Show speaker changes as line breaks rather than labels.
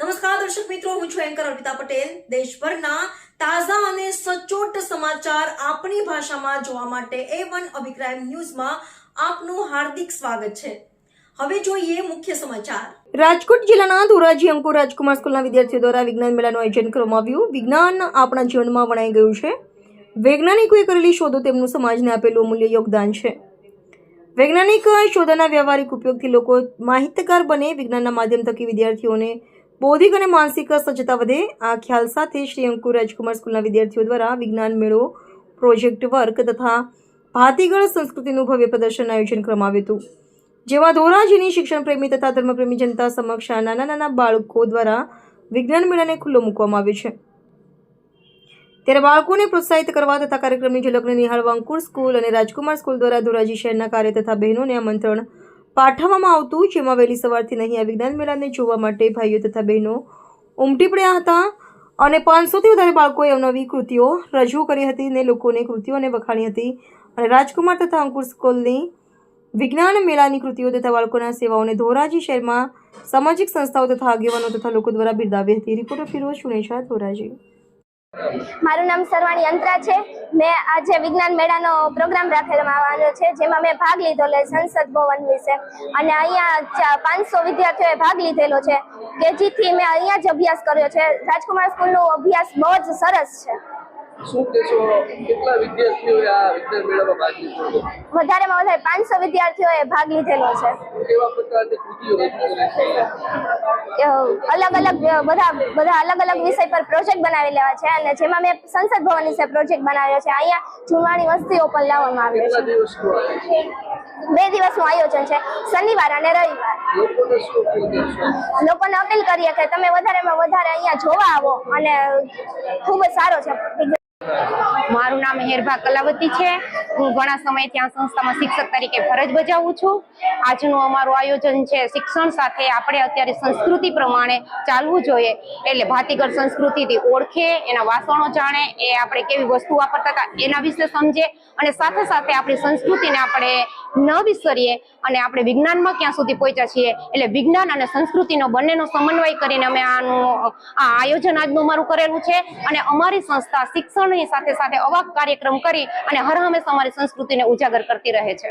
નમસ્કાર, દર્શક મિત્રો, હું છું એન્કર અર્પિતા પટેલ. દેશભરના તાજા અને સચોટ સમાચાર આપણી ભાષામાં જોવા માટે એ વન અભિપ્રાય ન્યૂઝમાં આપનું હાર્દિક સ્વાગત છે. હવે જોઈએ મુખ્ય સમાચાર. રાજકોટ જિલ્લાના ધોરાજી અંકુર રાજકુમાર સ્કૂલના વિદ્યાર્થીઓ દ્વારા વિજ્ઞાન મેળાનું આયોજન કરવામાં આવ્યું. વિજ્ઞાન આપણા જીવનમાં વણાઈ ગયું છે. વૈજ્ઞાનિકોએ કરેલી શોધો તેમનું સમાજને આપેલું અમૂલ્ય યોગદાન છે. વૈજ્ઞાનિક શોધોના વ્યવહારિક ઉપયોગથી લોકો માહિતગાર બને. વિજ્ઞાનના માધ્યમ થકી વિદ્યાર્થીઓને બૌદ્ધિક અને માનસિક સજ્જતા વધે. આ ખ્યાલ સાથે શ્રી અંકુર રાજકુમાર સ્કૂલના વિદ્યાર્થીઓ દ્વારા વિજ્ઞાન મેળો, પ્રોજેક્ટ વર્ક તથા ભાતીગળ સંસ્કૃતિનું ભવ્ય પ્રદર્શન આયોજન કરવામાં આવ્યું હતું. જેમાં ધોરાજીની શિક્ષણ પ્રેમી તથા ધર્મપ્રેમી જનતા સમક્ષ નાના નાના બાળકો દ્વારા વિજ્ઞાન મેળાને ખુલ્લો મૂકવામાં આવ્યો છે. ત્યારે બાળકોને પ્રોત્સાહિત કરવા તથા કાર્યક્રમની ઝલકને નિહાળવા અંકુર સ્કૂલ અને રાજકુમાર સ્કૂલ દ્વારા ધોરાજી શહેરના કાર્ય તથા બહેનોને આમંત્રણ પાઠવવામાં આવતું, જેમાં વહેલી સવારથી નહીં આ વિજ્ઞાન મેળાને જોવા માટે ભાઈઓ તથા બહેનો ઉમટી પડ્યા હતા અને પાંચસોથી વધારે બાળકોએ અવનવી કૃતિઓ રજૂ કરી હતી ને લોકોને કૃતિઓને વખાણી હતી. અને રાજકુમાર તથા અંકુર સ્કૂલની વિજ્ઞાન મેળાની કૃતિઓ તથા બાળકોના સેવાઓને ધોરાજી શહેરમાં સામાજિક સંસ્થાઓ તથા આગેવાનો તથા લોકો દ્વારા બિરદાવી હતી. રિપોર્ટર ફિરોજ સુનેશા ધોરાજી.
મારું નામ સરવાણી અંતરા છે. મેં આજે વિજ્ઞાન મેળાનો પ્રોગ્રામ રાખવામાં આવવાનો છે, જેમાં મેં ભાગ લીધો છે સંસદ ભવન વિશે. અને અહીંયા પાંચસો વિદ્યાર્થીઓએ ભાગ લીધેલો છે. કેજીથી મેં અહીંયા જ અભ્યાસ કર્યો છે. રાજકુમાર સ્કૂલનો અભ્યાસ બહુ જ સરસ છે.
શું કહેશો? કેટલા વિદ્યાર્થીઓએ આ વિજ્ઞાન મેળામાં ભાગ લીધો
વધારેમાં વધારે પાંચસો વિદ્યાર્થીઓએ ભાગ લીધેલો છે.
કેવા પ્રકારની કૃતિઓ રજૂ
અલગ અલગ બધા બધા અલગ અલગ વિષય પર પ્રોજેક્ટ બનાવી લેવા છે અને જેમાં મેં સંસદ ભવન વિશે પ્રોજેક્ટ બનાવ્યો છે. અહીંયા જૂનવાણી વસ્તીઓ પણ લાવવામાં આવ્યો છે? બે દિવસનું આયોજન છે શનિવાર અને રવિવાર.
લોકોને અપીલ
અપીલ કરીએ કે તમે વધારેમાં વધારે અહીંયા જોવા આવો અને ખૂબ જ સારો છે.
મારું નામ હેરભા કલાવતી છે. હું ઘણા સમય ત્યાં સંસ્થામાં શિક્ષક તરીકે ફરજ બજાવું છું. આજનું અમારું આયોજન છે શિક્ષણ સાથે આપણે અત્યારે સંસ્કૃતિ પ્રમાણે ચાલવું જોઈએ. એટલે ભાતીગર સંસ્કૃતિથી ઓળખે, એના વાસણો જાણે, એ આપણે કેવી વસ્તુ વાપરતા હતા, એના વિશે સમજે અને સાથે સાથે આપણી સંસ્કૃતિને આપણે ન વિસરીએ અને આપણે વિજ્ઞાનમાં ક્યાં સુધી પહોંચ્યા છીએ. એટલે વિજ્ઞાન અને સંસ્કૃતિનો બંનેનો સમન્વય કરીને અમે આનું, આ આયોજન આજનું અમારું કરેલું છે. અને અમારી સંસ્થા શિક્ષણની સાથે સાથે અવાક કાર્યક્રમ કરી અને હર હંમેશા અમારી સંસ્કૃતિને ઉજાગર કરતી રહે છે.